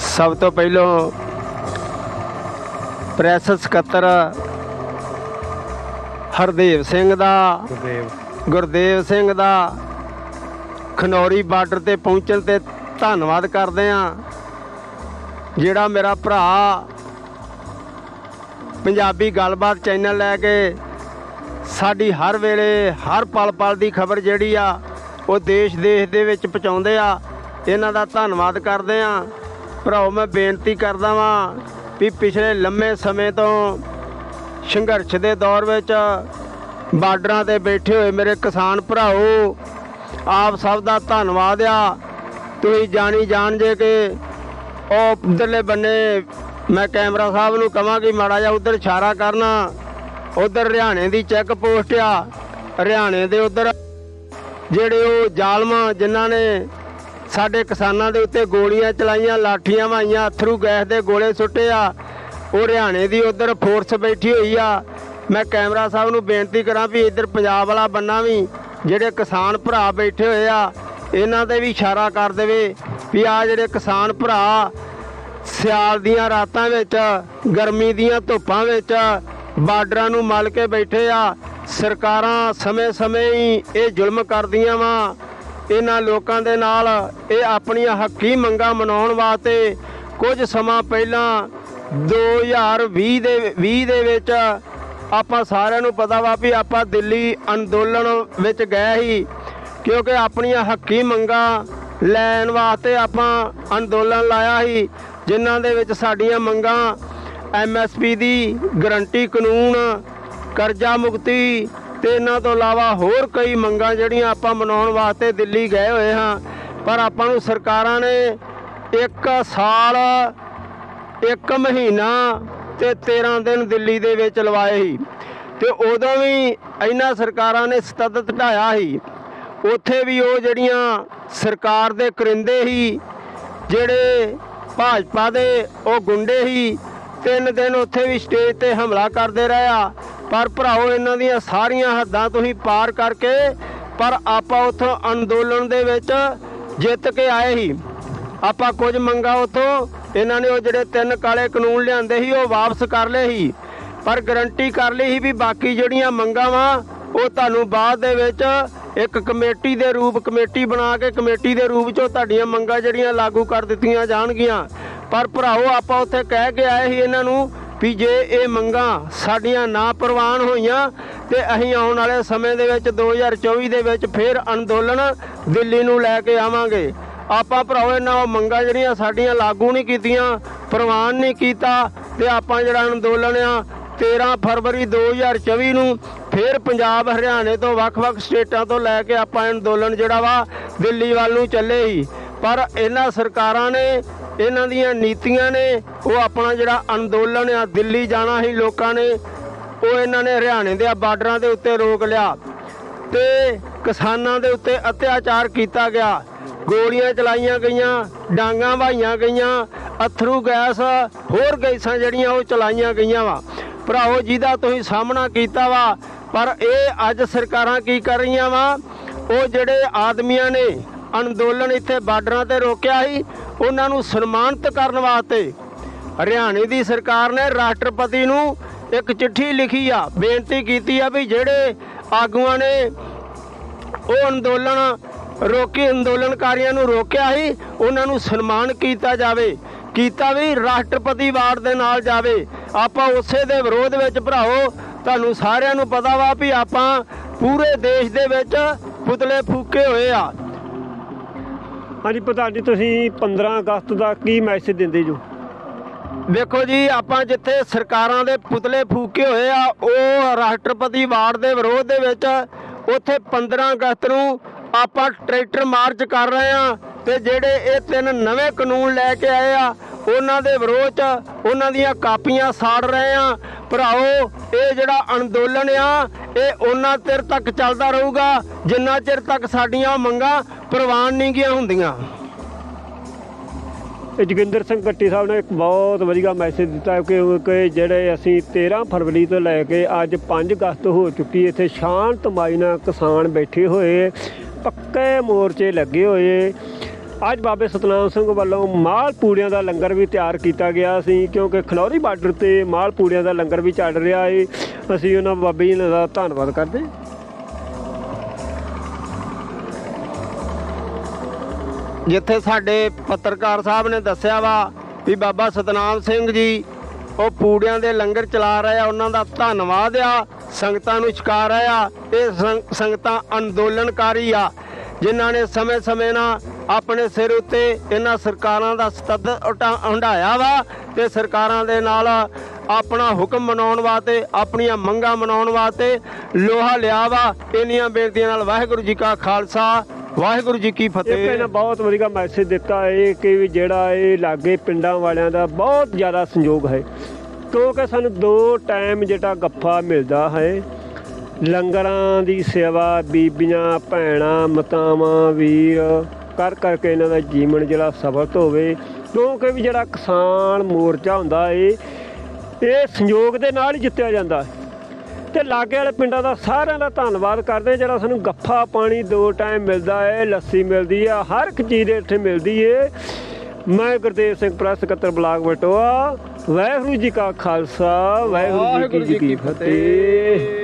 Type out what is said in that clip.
ਸਭ ਤੋਂ ਪਹਿਲਾਂ ਪ੍ਰੈਸ ਸਕੱਤਰ ਹਰਦੇਵ ਸਿੰਘ ਦਾ ਗੁਰਦੇਵ। ਸਿੰਘ ਦਾ ਖਨੌਰੀ ਬਾਰਡਰ ਤੇ ਪਹੁੰਚਣ ਤੇ ਧੰਨਵਾਦ ਕਰਦੇ ਆ ਜਿਹੜਾ ਮੇਰਾ ਭਰਾ ਪੰਜਾਬੀ ਗੱਲਬਾਤ ਚੈਨਲ ਲੈ ਕੇ ਸਾਡੀ ਹਰ ਵੇਲੇ ਹਰ ਪਲ ਪਲ ਦੀ ਖਬਰ ਜਿਹੜੀ ਆ ਉਹ ਦੇਸ਼ ਦੇਸ਼ ਦੇ ਵਿੱਚ ਪਹੁੰਚਾਉਂਦੇ ਆ ਇਹਨਾਂ ਦਾ ਧੰਨਵਾਦ ਕਰਦੇ ਆ ਭਰਾਓ, ਮੈਂ ਬੇਨਤੀ ਕਰਦਾ ਵਾਂ ਵੀ ਪਿਛਲੇ ਲੰਮੇ ਸਮੇਂ ਤੋਂ ਸੰਘਰਸ਼ ਦੇ ਦੌਰ ਵਿੱਚ ਬਾਰਡਰਾਂ ਤੇ ਬੈਠੇ ਹੋਏ ਮੇਰੇ ਕਿਸਾਨ ਭਰਾਓ, ਆਪ ਸਭ ਦਾ ਧੰਨਵਾਦ ਆ। ਤੁਸੀਂ ਜਾਣੀ ਜਾਣ ਜੇ ਕਿ ਉਹ ਉਧਰਲੇ ਬੰਨੇ ਮੈਂ ਕੈਮਰਾ ਸਾਹਿਬ ਨੂੰ ਕਹਾਂਗੀ ਮਾੜਾ ਜਿਹਾ ਉਧਰ ਇਸ਼ਾਰਾ ਕਰਨਾ। ਉਧਰ ਹਰਿਆਣੇ ਦੀ ਚੈੱਕ ਪੋਸਟ ਆ, ਹਰਿਆਣੇ ਦੇ ਉਧਰ ਜਿਹੜੇ ਉਹ ਜ਼ਾਲਮ ਜਿਨ੍ਹਾਂ ਨੇ ਸਾਡੇ ਕਿਸਾਨਾਂ ਦੇ ਉੱਤੇ ਗੋਲੀਆਂ ਚਲਾਈਆਂ, ਲਾਠੀਆਂ ਵਾਈਆਂ ਅਥਰੂ ਗੈਸ ਦੇ ਗੋਲੇ ਸੁੱਟੇ ਆ। ਉਹ ਹਰਿਆਣੇ ਦੀ ਉਧਰ ਫੋਰਸ ਬੈਠੀ ਹੋਈ ਆ। ਮੈਂ ਕੈਮਰਾ ਸਾਹਿਬ ਨੂੰ ਬੇਨਤੀ ਕਰਾਂ ਵੀ ਇੱਧਰ ਪੰਜਾਬ ਵਾਲਾ ਬੰਨਾ ਵੀ, ਜਿਹੜੇ ਕਿਸਾਨ ਭਰਾ ਬੈਠੇ ਹੋਏ ਆ, ਇਹਨਾਂ ਤੇ ਵੀ ਇਸ਼ਾਰਾ ਕਰ ਦੇਵੇ ਵੀ ਆ ਜਿਹੜੇ ਕਿਸਾਨ ਭਰਾ ਸਿਆਲ ਦੀਆਂ ਰਾਤਾਂ ਵਿੱਚ, ਗਰਮੀ ਦੀਆਂ ਧੁੱਪਾਂ ਵਿੱਚ ਬਾਰਡਰਾਂ ਨੂੰ ਮਲ ਕੇ ਬੈਠੇ ਆ, ਸਰਕਾਰਾਂ ਸਮੇਂ-ਸਮੇਂ ਹੀ ਇਹ ਜ਼ੁਲਮ ਕਰਦੀਆਂ ਵਾ। ਇਹਨਾਂ ਲੋਕਾਂ ਦੇ ਨਾਲ ਇਹ ਆਪਣੀਆਂ ਹੱਕੀ ਮੰਗਾਂ ਮਨਾਉਣ ਵਾਸਤੇ ਕੁਝ ਸਮਾਂ ਪਹਿਲਾਂ 2020 ਦੇ 20 ਦੇ ਵਿੱਚ ਆਪਾਂ ਸਾਰਿਆਂ ਨੂੰ ਪਤਾ ਵਾ ਵੀ ਆਪਾਂ ਦਿੱਲੀ ਅੰਦੋਲਨ ਵਿੱਚ ਗਏ ਸੀ, ਕਿਉਂਕਿ ਆਪਣੀਆਂ ਹੱਕੀ ਮੰਗਾਂ ਲੈਣ ਵਾਸਤੇ ਆਪਾਂ ਅੰਦੋਲਨ ਲਾਇਆ ਸੀ, ਜਿਨ੍ਹਾਂ ਦੇ ਵਿੱਚ ਸਾਡੀਆਂ ਮੰਗਾਂ ਐਮਐਸਪੀ ਦੀ ਗਰੰਟੀ ਕਾਨੂੰਨ, ਕਰਜ਼ਾ ਮੁਕਤੀ ਤੇ ਇਹਨਾਂ ਤੋਂ ਇਲਾਵਾ ਹੋਰ ਕਈ ਮੰਗਾਂ ਜਿਹੜੀਆਂ ਆਪਾਂ ਮਨਾਉਣ ਵਾਸਤੇ ਦਿੱਲੀ ਗਏ ਹੋਏ ਹਾਂ। ਪਰ ਆਪਾਂ ਨੂੰ ਸਰਕਾਰਾਂ ਨੇ ਇੱਕ ਸਾਲ, ਇੱਕ ਮਹੀਨਾ ਤੇ 13 ਦਿਨ ਦਿੱਲੀ ਦੇ ਵਿੱਚ ਲਵਾਏ ਸੀ। ਤੇ ਉਦੋਂ ਵੀ ਇਹਨਾਂ ਸਰਕਾਰਾਂ ਨੇ ਸਤਤ ਢਾਇਆ ਸੀ। ਉੱਥੇ ਵੀ ਉਹ ਜਿਹੜੀਆਂ ਸਰਕਾਰ ਦੇ ਕਰਿੰਦੇ ਸੀ, ਜਿਹੜੇ ਭਾਜਪਾ ਦੇ ਉਹ ਗੁੰਡੇ ਸੀ, ਤਿੰਨ ਦਿਨ ਉੱਥੇ ਵੀ ਸਟੇਜ ਤੇ ਹਮਲਾ ਕਰਦੇ ਰਹੇ ਆ। ਪਰ ਭਰਾਓ, ਇਹਨਾਂ ਦੀਆਂ ਸਾਰੀਆਂ ਹੱਦਾਂ ਤੁਸੀਂ ਪਾਰ ਕਰਕੇ, ਪਰ ਆਪਾਂ ਉੱਥੋਂ ਅੰਦੋਲਨ ਦੇ ਵਿੱਚ ਜਿੱਤ ਕੇ ਆਏ ਸੀ। ਆਪਾਂ ਕੁਝ ਮੰਗਾ ਉਥੋਂ, ਇਹਨਾਂ ਨੇ ਉਹ ਜਿਹੜੇ ਤਿੰਨ ਕਾਲੇ ਕਾਨੂੰਨ ਲਿਆਂਦੇ ਸੀ, ਉਹ ਵਾਪਸ ਕਰ ਲਏ ਸੀ। ਪਰ ਗਰੰਟੀ ਕਰ ਲਈ ਸੀ ਵੀ ਬਾਕੀ ਜਿਹੜੀਆਂ ਮੰਗਾਂ ਵਾ, ਉਹ ਤੁਹਾਨੂੰ ਬਾਅਦ ਦੇ ਵਿੱਚ ਇੱਕ ਕਮੇਟੀ ਦੇ ਰੂਪ, ਕਮੇਟੀ ਬਣਾ ਕੇ, ਕਮੇਟੀ ਦੇ ਰੂਪ 'ਚੋਂ ਤੁਹਾਡੀਆਂ ਮੰਗਾਂ ਜਿਹੜੀਆਂ ਲਾਗੂ ਕਰ ਦਿੱਤੀਆਂ ਜਾਣਗੀਆਂ। ਪਰ ਭਰਾਓ, ਆਪਾਂ ਉੱਥੇ ਕਹਿ ਕੇ ਆਏ ਸੀ ਇਹਨਾਂ ਨੂੰ ਵੀ ਜੇ ਇਹ ਮੰਗਾਂ ਸਾਡੀਆਂ ਨਾ ਪ੍ਰਵਾਨ ਹੋਈਆਂ ਤੇ ਅਸੀਂ ਆਉਣ ਵਾਲੇ ਸਮੇਂ ਦੇ ਵਿੱਚ 2024 ਦੇ ਵਿੱਚ ਫਿਰ ਅੰਦੋਲਨ ਦਿੱਲੀ ਨੂੰ ਲੈ ਕੇ ਆਵਾਂਗੇ। ਆਪਾਂ ਭਰਾਓ ਇਹਨਾਂ ਉਹ ਮੰਗਾਂ ਜਿਹੜੀਆਂ ਸਾਡੀਆਂ ਲਾਗੂ ਨਹੀਂ ਕੀਤੀਆਂ, ਪ੍ਰਵਾਨ ਨਹੀਂ ਕੀਤਾ ਤੇ ਆਪਾਂ ਜਿਹੜਾ ਅੰਦੋਲਨ ਆ 13 ਫਰਵਰੀ 2024 ਨੂੰ ਫਿਰ ਪੰਜਾਬ, ਹਰਿਆਣੇ ਤੋਂ ਵੱਖ-ਵੱਖ ਸਟੇਟਾਂ ਤੋਂ ਲੈ ਕੇ ਆਪਾਂ ਅੰਦੋਲਨ ਜਿਹੜਾ ਵਾ ਦਿੱਲੀ ਵੱਲ ਨੂੰ ਚੱਲੇ ਹੀ ਪਰ ਇਹਨਾਂ ਸਰਕਾਰਾਂ ਨੇ ਇਹਨਾਂ ਦੀਆਂ ਨੀਤੀਆਂ ਨੇ, ਉਹ ਆਪਣਾ ਜਿਹੜਾ ਅੰਦੋਲਨ ਆ, ਦਿੱਲੀ ਜਾਣਾ ਸੀ ਲੋਕਾਂ ਨੇ, ਉਹ ਇਹਨਾਂ ਨੇ ਹਰਿਆਣੇ ਦੇ ਬਾਰਡਰਾਂ ਦੇ ਉੱਤੇ ਰੋਕ ਲਿਆ ਤੇ ਕਿਸਾਨਾਂ ਦੇ ਉੱਤੇ ਅਤਿਆਚਾਰ ਕੀਤਾ ਗਿਆ। ਗੋਲੀਆਂ ਚਲਾਈਆਂ ਗਈਆਂ, ਡਾਂਗਾਂ ਵਾਹੀਆਂ ਗਈਆਂ, ਅਥਰੂ ਗੈਸ, ਹੋਰ ਗੈਸਾਂ ਜਿਹੜੀਆਂ ਉਹ ਚਲਾਈਆਂ ਗਈਆਂ ਵਾ। ਭਰਾਓ ਜਿਹਦਾ ਤੁਸੀਂ ਸਾਹਮਣਾ ਕੀਤਾ ਵਾ, ਪਰ ਇਹ ਅੱਜ ਸਰਕਾਰਾਂ ਕੀ ਕਰ ਰਹੀਆਂ ਵਾ, ਉਹ ਜਿਹੜੇ ਆਦਮੀਆਂ ਨੇ ਅੰਦੋਲਨ ਇੱਥੇ ਬਾਰਡਰਾਂ ਤੇ ਰੋਕਿਆ ਸੀ ਉਹਨਾਂ ਨੂੰ ਸਨਮਾਨਿਤ ਕਰਨ ਵਾਸਤੇ ਹਰਿਆਣੇ ਦੀ ਸਰਕਾਰ ਨੇ ਰਾਸ਼ਟਰਪਤੀ ਨੂੰ ਇੱਕ ਚਿੱਠੀ ਲਿਖੀ ਆ, ਬੇਨਤੀ ਕੀਤੀ ਆ ਵੀ ਜਿਹੜੇ ਆਗੂਆਂ ਨੇ ਉਹ ਅੰਦੋਲਨ, ਰੋਕੀ ਅੰਦੋਲਨਕਾਰੀਆਂ ਨੂੰ ਰੋਕਿਆ ਸੀ, ਉਹਨਾਂ ਨੂੰ ਸਨਮਾਨ ਕੀਤਾ ਜਾਵੇ, ਕੀਤਾ ਵੀ ਰਾਸ਼ਟਰਪਤੀ ਵਾਰਡ ਦੇ ਨਾਲ ਜਾਵੇ। ਆਪਾਂ ਉਸੇ ਦੇ ਵਿਰੋਧ ਵਿੱਚ ਭਰਾਓ ਤੁਹਾਨੂੰ ਸਾਰਿਆਂ ਨੂੰ ਪਤਾ ਵਾ ਵੀ ਆਪਾਂ ਪੂਰੇ ਦੇਸ਼ ਦੇ ਵਿੱਚ ਪੁਤਲੇ ਫੂਕੇ ਹੋਏ ਆ। ਹਾਂਜੀ, ਪ੍ਰਧਾਨ ਜੀ, ਤੁਸੀਂ 15 ਅਗਸਤ ਦਾ ਕੀ ਮੈਸੇਜ ਦਿੰਦੇ ਜੋ? ਵੇਖੋ ਜੀ, ਆਪਾਂ ਜਿੱਥੇ ਸਰਕਾਰਾਂ ਦੇ ਪੁਤਲੇ ਫੂਕੇ ਹੋਏ ਆ, ਉਹ ਰਾਸ਼ਟਰਪਤੀ ਵਾਰਡ ਦੇ ਵਿਰੋਧ ਦੇ ਵਿੱਚ ਉੱਥੇ 15 ਅਗਸਤ ਨੂੰ ਆਪਾਂ ਟਰੈਕਟਰ ਮਾਰਚ ਕਰ ਰਹੇ ਆ ਤੇ ਜਿਹੜੇ ਇਹ ਤਿੰਨ ਨਵੇਂ ਕਾਨੂੰਨ ਲੈ ਕੇ ਆਏ ਆ, ਉਹਨਾਂ ਦੇ ਵਿਰੋਧ 'ਚ ਉਹਨਾਂ ਦੀਆਂ ਕਾਪੀਆਂ ਸਾੜ ਰਹੇ ਆ। ਭਰਾਓ ਇਹ ਜਿਹੜਾ ਅੰਦੋਲਨ ਆ, ਇਹ ਉਹਨਾਂ ਚਿਰ ਤੱਕ ਚੱਲਦਾ ਰਹੂਗਾ, ਜਿੰਨਾ ਚਿਰ ਤੱਕ ਸਾਡੀਆਂ ਮੰਗਾਂ ਪ੍ਰਵਾਨ ਨਹੀਂ ਗੀਆਂ ਹੁੰਦੀਆਂ। ਇਹ ਜੋਗਿੰਦਰ ਸਿੰਘ ਕੱਟੀ ਸਾਹਿਬ ਨੇ ਇੱਕ ਬਹੁਤ ਵਧੀਆ ਮੈਸੇਜ ਦਿੱਤਾ ਹੈ ਕਿ ਜਿਹੜੇ ਅਸੀਂ 13 ਫਰਵਰੀ ਤੋਂ ਲੈ ਕੇ ਅੱਜ 5 ਅਗਸਤ ਹੋ ਚੁੱਕੀ ਇੱਥੇ ਸ਼ਾਂਤਮਈ ਨਾਲ ਕਿਸਾਨ ਬੈਠੇ ਹੋਏ, ਪੱਕੇ ਮੋਰਚੇ ਲੱਗੇ ਹੋਏ। ਅੱਜ ਬਾਬੇ ਸਤਨਾਮ ਸਿੰਘ ਵੱਲੋਂ ਮਾਲ ਪੂੜਿਆਂ ਦਾ ਲੰਗਰ ਵੀ ਤਿਆਰ ਕੀਤਾ ਗਿਆ ਸੀ, ਕਿਉਂਕਿ ਖਲੌਰੀ ਬਾਰਡਰ ਤੇ ਮਾਲ ਪੂੜਿਆਂ ਦਾ ਲੰਗਰ ਵੀ ਚੱਲ ਰਿਹਾ ਏ ਅਸੀਂ ਉਹਨਾਂ ਬਾਬੇ ਜੀ ਦਾ ਧੰਨਵਾਦ ਕਰਦੇ ਜਿੱਥੇ ਸਾਡੇ ਪੱਤਰਕਾਰ ਸਾਹਿਬ ਨੇ ਦੱਸਿਆ ਵਾ ਵੀ ਬਾਬਾ ਸਤਨਾਮ ਸਿੰਘ ਜੀ, ਉਹ ਪੂੜਿਆਂ ਦੇ ਲੰਗਰ ਚਲਾ ਰਹੇ ਆ, ਉਹਨਾਂ ਦਾ ਧੰਨਵਾਦ ਆ, ਸੰਗਤਾਂ ਨੂੰ ਛਕਾ ਰਹੇ ਆ, ਇਹ ਸੰਗਤਾਂ ਅੰਦੋਲਨਕਾਰੀ ਆ, ਜਿਨ੍ਹਾਂ ਨੇ ਸਮੇਂ-ਸਮੇਂ ਨਾਲ ਆਪਣੇ ਸਿਰ ਉੱਤੇ ਇਹਨਾਂ ਸਰਕਾਰਾਂ ਦਾ ਸਤਦ ਉਟਾ- ਹੰਢਾਇਆ ਵਾ ਤੇ ਸਰਕਾਰਾਂ ਦੇ ਨਾਲ ਆਪਣਾ ਹੁਕਮ ਮਨਾਉਣ ਵਾਸਤੇ, ਆਪਣੀਆਂ ਮੰਗਾਂ ਮਨਾਉਣ ਵਾਸਤੇ ਲੋਹਾ ਲਿਆ ਵਾ। ਇੰਨੀਆਂ ਬੇਨਤੀਆਂ ਨਾਲ ਵਾਹਿਗੁਰੂ ਜੀ ਕਾ ਖਾਲਸਾ ਵਾਹਿਗੁਰੂ ਜੀ ਕੀ ਇੱਕ ਫਤਿਹ ਇਹਨਾਂ ਬਹੁਤ ਵਧੀਆ ਮੈਸੇਜ ਦਿੱਤਾ ਹੈ ਕਿ ਵੀ ਜਿਹੜਾ ਇਹ ਲਾਗੇ ਪਿੰਡਾਂ ਵਾਲਿਆਂ ਦਾ ਬਹੁਤ ਜ਼ਿਆਦਾ ਸੰਯੋਗ ਹੈ। ਕਿਉਂਕਿ ਸਾਨੂੰ ਦੋ ਟਾਈਮ ਜਿਹੜਾ ਗੱਫਾ ਮਿਲਦਾ ਹੈ। ਲੰਗਰਾਂ ਦੀ ਸੇਵਾ, ਬੀਬੀਆਂ, ਭੈਣਾਂ, ਮਤਾਵਾਂ, ਵੀਰ, ਕਰ ਕਰਕੇ ਇਹਨਾਂ ਦਾ ਜੀਵਨ ਜਿਹੜਾ ਸਫਲ ਹੋਵੇ। ਕਿਉਂਕਿ ਵੀ ਜਿਹੜਾ ਕਿਸਾਨ ਮੋਰਚਾ ਹੁੰਦਾ ਏ, ਇਹ ਸੰਯੋਗ ਦੇ ਨਾਲ ਹੀ ਜਿੱਤਿਆ ਜਾਂਦਾ। ਹੈ ਤੇ ਲਾਗੇ ਵਾਲੇ ਪਿੰਡਾਂ ਦਾ ਸਾਰਿਆਂ ਦਾ ਧੰਨਵਾਦ ਕਰਦੇ ਜਿਹੜਾ ਸਾਨੂੰ ਗੱਫਾ ਪਾਣੀ ਦੋ ਟਾਈਮ ਮਿਲਦਾ ਹੈ ਲੱਸੀ ਮਿਲਦੀ ਆ ਹਰ ਇੱਕ ਚੀਜ਼ ਇੱਥੇ ਮਿਲਦੀ ਏ ਮੈਂ ਗੁਰਦੇਵ ਸਿੰਘ ਪ੍ਰੈਸ ਸਕੱਤਰ ਬਲਾਕ ਬਟੋਆ ਵਾਹਿਗੁਰੂ ਜੀ ਕਾ ਖਾਲਸਾ ਵਾਹਿਗੁਰੂ ਜੀ ਕੀ ਫਤਿਹ।